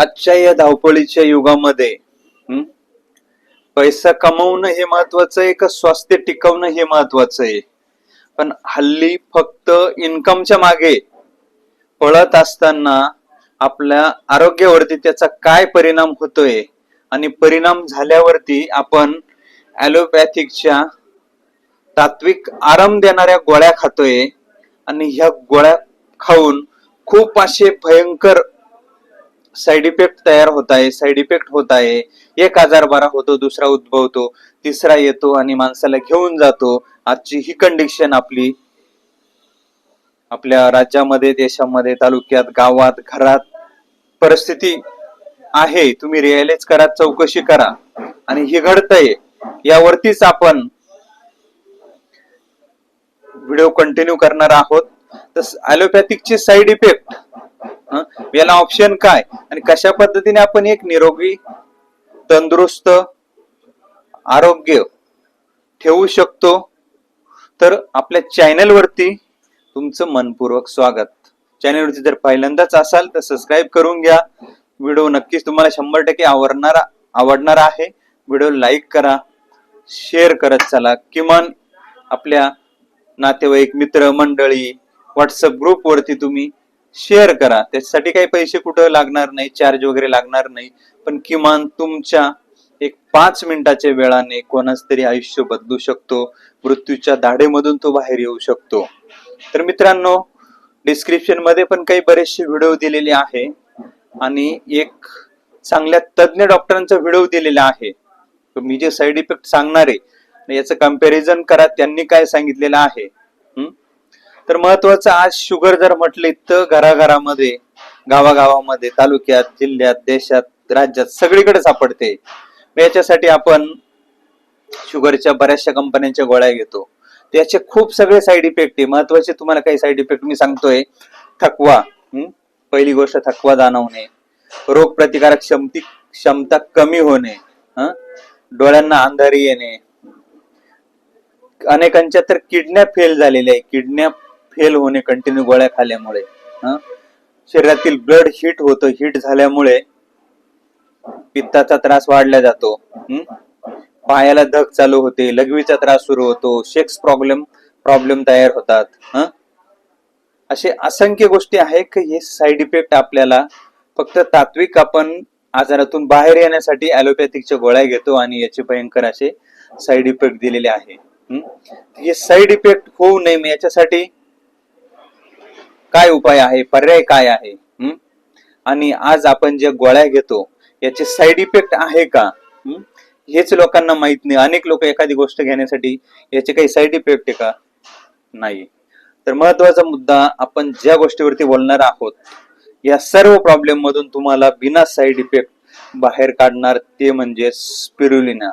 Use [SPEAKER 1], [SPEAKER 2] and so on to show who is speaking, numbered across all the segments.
[SPEAKER 1] आजच्या या धावपळीच्या युगामध्ये पैसा कमवणं हे महत्वाचं आहे का स्वास्थ्य टिकवणं हे महत्वाचं आहे? पण हल्ली फक्त इन्कमच्या मागे पळत असताना आपल्या आरोग्यावरती त्याचा काय परिणाम होतोय? आणि परिणाम झाल्यावरती आपण ॲलोपॅथिकच्या तात्विक आराम देणाऱ्या गोळ्या खातोय आणि ह्या गोळ्या खाऊन खूप असे भयंकर साईड इफेक्ट तयार होत आहे साईड इफेक्ट होत आहे. एक आजार बरा होतो दुसरा उद्भवतो तिसरा येतो आणि माणसाला घेऊन जातो. आजची ही कंडिशन आपली आपल्या राज्यामध्ये देशामध्ये तालुक्यात गावात घरात परिस्थिती आहे. तुम्ही रिअलाइज करा चौकशी करा. आणि हे घडतंय. यावरतीच आपण व्हिडिओ कंटिन्यू करणार आहोत. तर ॲलोपॅथिकचे साईड इफेक्ट याला ऑप्शन काय? आणि कशा पद्धतीने आपण एक निरोगी तंदुरुस्त आरोग्य ठेवू शकतो? तर आपल्या चॅनल वरती तुमचं मनपूर्वक स्वागत. चॅनल वरती जर पहिल्यांदाच असाल तर सबस्क्राईब करून घ्या. व्हिडिओ नक्कीच तुम्हाला शंभर टक्के आवडणारा आवडणार आहे. व्हिडिओ लाईक करा शेअर करत चला. किमान आपल्या नातेवाईक मित्र मंडळी व्हॉट्सअप ग्रुप वरती तुम्ही शेअर करा. त्याच्यासाठी काही पैसे कुठं लागणार नाही चार्ज वगैरे लागणार नाही. पण किमान तुमच्या एक पाच मिनिटाच्या वेळाने कोणाच तरी आयुष्य बदलू शकतो मृत्यूच्या दाढेमधून तो बाहेर येऊ शकतो. तर मित्रांनो डिस्क्रिप्शनमध्ये पण काही बरेचसे व्हिडिओ दिलेले आहे. आणि एक चांगल्या तज्ञ डॉक्टरांचा व्हिडिओ दिलेला आहे. मी जे साईड इफेक्ट सांगणार आहे याचं कंपॅरिझन करा त्यांनी काय सांगितलेलं आहे. हम्म तर महत्वाचं आज शुगर जर म्हटले तर घराघरामध्ये गावागावामध्ये तालुक्यात जिल्ह्यात देशात राज्यात सगळीकडे सापडते. याच्यासाठी आपण शुगरच्या बऱ्याचशा कंपन्यांच्या गोळ्या घेतो. त्याचे खूप सगळे साईड इफेक्ट आहे. महत्त्वाचे तुम्हाला काही साईड इफेक्ट मी सांगतोय. थकवा पहिली गोष्ट थकवा जाणवणे. रोग प्रतिकारक क्षमती क्षमता कमी होणे. डोळ्यांना अंधारी येणे. अनेकांच्या तर किडन्या फेल झालेल्या आहे किडन्या फेल होणे कंटिन्यू गोळ्या खाल्ल्यामुळे शरीरातील ब्लड हिट होतं हिट झाल्यामुळे पित्ताचा त्रास वाढला जातो पायाला धग चालू होते लघवीचा त्रास सुरू होतो शेक्स प्रॉब्लेम प्रॉब्लेम तयार होतात असे असंख्य गोष्टी आहेत की हे साईड इफेक्ट आपल्याला फक्त तात्विक आपण आजारातून बाहेर येण्यासाठी ॲलोपॅथिकच्या गोळ्या घेतो आणि याचे भयंकर असे साईड इफेक्ट दिलेले आहे हे? साईड इफेक्ट होऊ नये याच्यासाठी काय उपाय आहे? पर्याय काय आहे? आणि आज आपण ज्या गोळ्या घेतो याचे साईड इफेक्ट आहे का? हेच लोकांना माहीत नाही. अनेक लोक एखादी गोष्ट घेण्यासाठी याचे काही साईड इफेक्ट आहे का? नाही. तर महत्त्वाचा मुद्दा आपण ज्या गोष्टीवरती बोलणार आहोत या सर्व प्रॉब्लेम मधून तुम्हाला बिना साईड इफेक्ट बाहेर काढणार ते म्हणजे स्पिरुलिना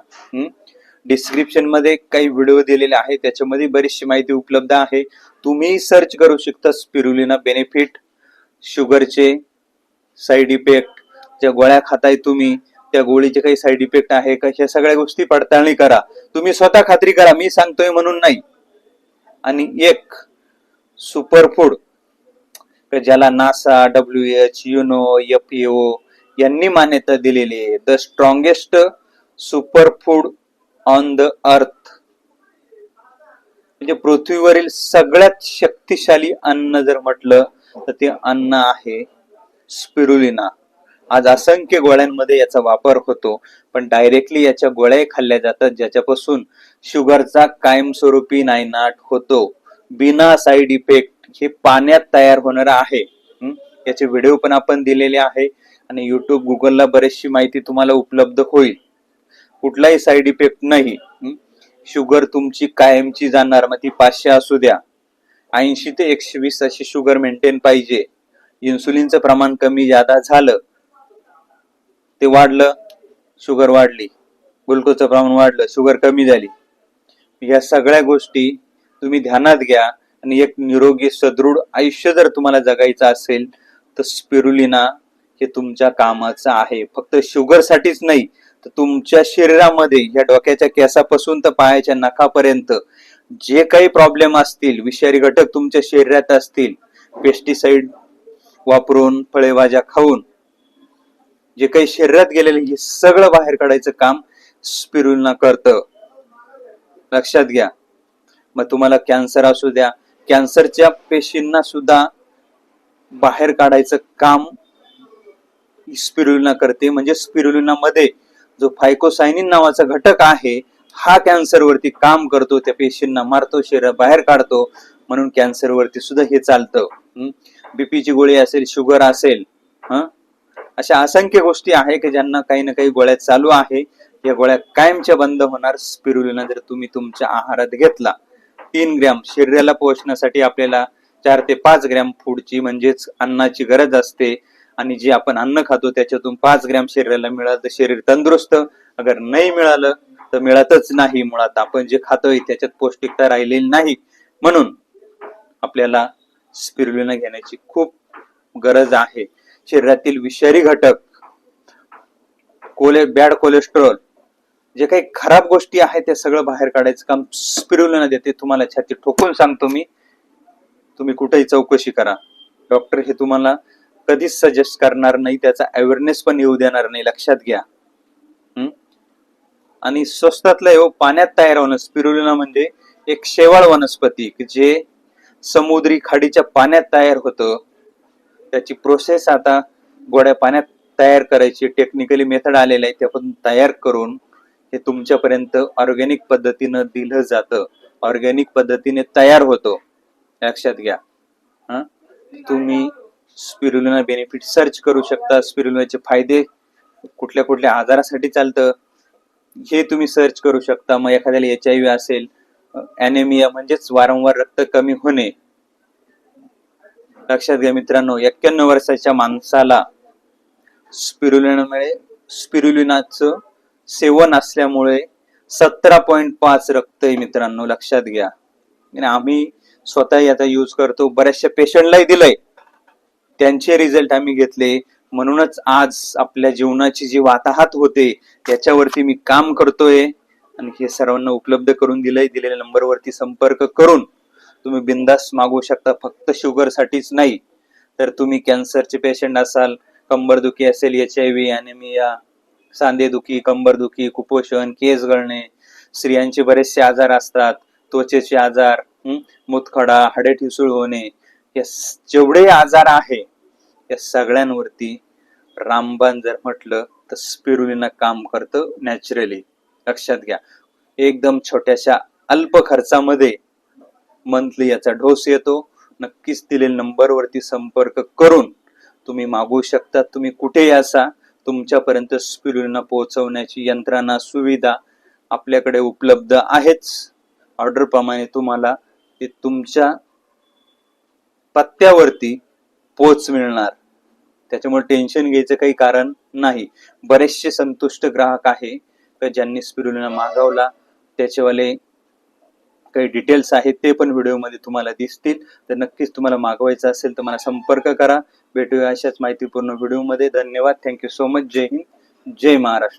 [SPEAKER 1] डिस्क्रिप्शनमध्ये काही व्हिडिओ दिलेले आहेत. त्याच्यामध्ये बरीचशी माहिती उपलब्ध आहे. तुम्ही सर्च करू शकता स्पिरुलिना बेनिफिट शुगरचे साईड इफेक्ट ज्या गोळ्या खाताय तुम्ही त्या गोळीचे काही साईड इफेक्ट आहे का ह्या सगळ्या गोष्टी पडताळणी करा. तुम्ही स्वतः खात्री करा मी सांगतोय म्हणून नाही. आणि एक सुपरफूड ज्याला NASA W H UNO F यांनी मान्यता दिलेली आहे. The strongest superfood on the earth म्हणजे पृथ्वीवरील सगळ्यात शक्तिशाली अन्न जर म्हटलं तर ते अन्न आहे स्पिरुलिना. आज असंख्य गोळ्यांमध्ये याचा वापर होतो पण डायरेक्टली याच्या गोळ्या खाल्ल्या जातात ज्याच्यापासून शुगरचा कायमस्वरूपी नायनाट होतो. बिना साईड इफेक्ट हे पाण्यात तयार होणार आहे. याचे व्हिडिओ पण आपण दिलेले आहे आणि युट्यूब गुगलला बरीचशी माहिती तुम्हाला उपलब्ध होईल. कुठलाही साईड इफेक्ट नाही. शुगर तुमची कायमची जाणार मग ती पाचशे असू द्या. ऐंशी ते एकशे वीस अशी शुगर मेंटेन पाहिजे. इन्सुलिनचं प्रमाण कमी जादा झालं ते वाढलं शुगर वाढली. ग्लुकोजचं प्रमाण वाढलं शुगर कमी झाली. या सगळ्या गोष्टी तुम्ही ध्यानात घ्या आणि एक निरोगी सदृढ आयुष्य जर तुम्हाला जगायचं असेल तर स्पिरुलिना हे तुमच्या कामाचं आहे. फक्त शुगर साठीच नाही तुमच्या शरीरामध्ये या डोक्याच्या केसापासून तर पायाच्या नखापर्यंत जे काही प्रॉब्लेम असतील विषारी घटक तुमच्या शरीरात असतील पेस्टिसाइड वापरून फळेभाज्या खाऊन जे काही शरीरात गेलेले हे सगळं बाहेर काढायचं काम स्पिरुलना करतं. लक्षात घ्या. मग तुम्हाला कॅन्सर असू द्या कॅन्सरच्या पेशींना सुद्धा बाहेर काढायचं काम स्पिरुलिना करते. म्हणजे स्पिरुलिना मध्ये जो फायकोसायनिन नावाचा घटक आहे हा कॅन्सर वरती काम करतो त्या पेशींना मारतो शरीर बाहेर काढतो म्हणून कॅन्सरवरती सुद्धा हे चालतं. बीपीची गोळी असेल शुगर असेल हा? अशा असंख्य गोष्टी आहे की ज्यांना काही ना काही गोळ्या चालू आहे. या गोळ्या कायमच्या बंद होणार. स्पिरुलिना जर तुम्ही तुमच्या आहारात घेतला तीन ग्रॅम शरीराला पोहोचण्यासाठी आपल्याला चार ते पाच ग्रॅम फूडची म्हणजेच अन्नाची गरज असते. आणि जे आपण अन्न खातो त्याच्यातून पाच ग्रॅम शरीराला मिळालं तर शरीर तंदुरुस्त. अगर नाही मिळालं तर मिळतच नाही मुळात. आपण जे खातोय त्याच्यात पौष्टिकता राहिलेली नाही. म्हणून आपल्याला स्पिरुलिना घेण्याची खूप गरज आहे. शरीरातील विषारी घटक कोले बॅड कोलेस्ट्रॉल जे काही खराब गोष्टी आहेत त्या सगळं बाहेर काढायचं काम स्पिरुलिना देते. तुम्हाला छाती ठोकून सांगतो मी. तुम्ही कुठेही चौकशी करा. डॉक्टर हे तुम्हाला कधीच सजेस्ट करणार नाही त्याचा अवेअरनेस पण येऊ देणार नाही. लक्षात घ्या. आणि स्वस्तातलं येऊ पाण्यात तयार होणं स्पिरुलिना म्हणजे एक शेवाळ वनस्पती जे समुद्री खाडीच्या पाण्यात तयार होतं. त्याची प्रोसेस आता गोड्या पाण्यात तयार करायची टेक्निकली मेथड आलेलं आहे त्यापासून तयार करून हे तुमच्यापर्यंत ऑर्गॅनिक पद्धतीनं दिलं जातं. ऑर्गॅनिक पद्धतीने तयार होतो. लक्षात घ्या. हं? तुम्ही स्पिरुलिना बेनिफिट सर्च करू शकता. स्पिरुलिनाचे फायदे कुठल्या कुठल्या आजारासाठी चालतं हे तुम्ही सर्च करू शकता. मग एखाद्याला एच आय व्ही असेल अॅनेमिया म्हणजेच वारंवार रक्त कमी होणे. लक्षात घ्या मित्रांनो एक्क्याण्णव वर्षाच्या माणसाला स्पिरुलिनामुळे स्पिरुलिनाचं सेवन असल्यामुळे सतरा पॉईंट पाच रक्त आहे मित्रांनो लक्षात घ्या. आम्ही स्वतः याचा यूज करतो. बऱ्याचशा पेशंटलाही दिलंय. त्यांचे रिझल्ट आम्ही घेतले. म्हणूनच आज आपल्या जीवनाची जी वाताहत होते त्याच्यावरती मी काम करतोय. आणि हे सर्वांना उपलब्ध करून दिलंय. दिलेल्या नंबरवरती संपर्क करून तुम्ही बिंदास मागवू शकता. फक्त शुगर साठीच नाही तर तुम्ही कॅन्सरचे पेशंट असाल कंबरदुखी असेल एच आय व्ही अनेमिया सांधेदुखी कंबरदुखी कुपोषण केस गळणे स्त्रियांचे बरेचसे आजार असतात. त्वचेचे आजार मुतखडा हाडे ठिसूळ होणे या जेवढे आजार आहे या सगळ्यांवरती रामबाण जर म्हटलं तर स्पिरुलिना काम करतं नॅचरली लक्षात घ्या. एकदम छोट्याशा अल्प खर्चामध्ये मंथली याचा डोस येतो. नक्कीच दिलेल्या नंबरवरती संपर्क करून तुम्ही मागवू शकता. तुम्ही कुठेही असा तुमच्यापर्यंत स्पिरुलिना पोहोचवण्याची यंत्रणा सुविधा आपल्याकडे उपलब्ध आहेच. ऑर्डरप्रमाणे तुम्हाला ते तुमच्या पत्त्यावरती पोच मिळणार. त्याच्यामुळे टेन्शन घ्यायचं काही कारण नाही. बरेचसे संतुष्ट ग्राहक आहे तर ज्यांनी स्पिरुलिना मागवला त्याचेवाले काही डिटेल्स आहेत ते पण व्हिडिओमध्ये तुम्हाला दिसतील. तर नक्कीच तुम्हाला मागवायचं असेल तर मला संपर्क करा. भेटूया अशाच माहितीपूर्ण व्हिडिओमध्ये. धन्यवाद. थँक्यू सो मच जय हिंद. जय महाराष्ट्र.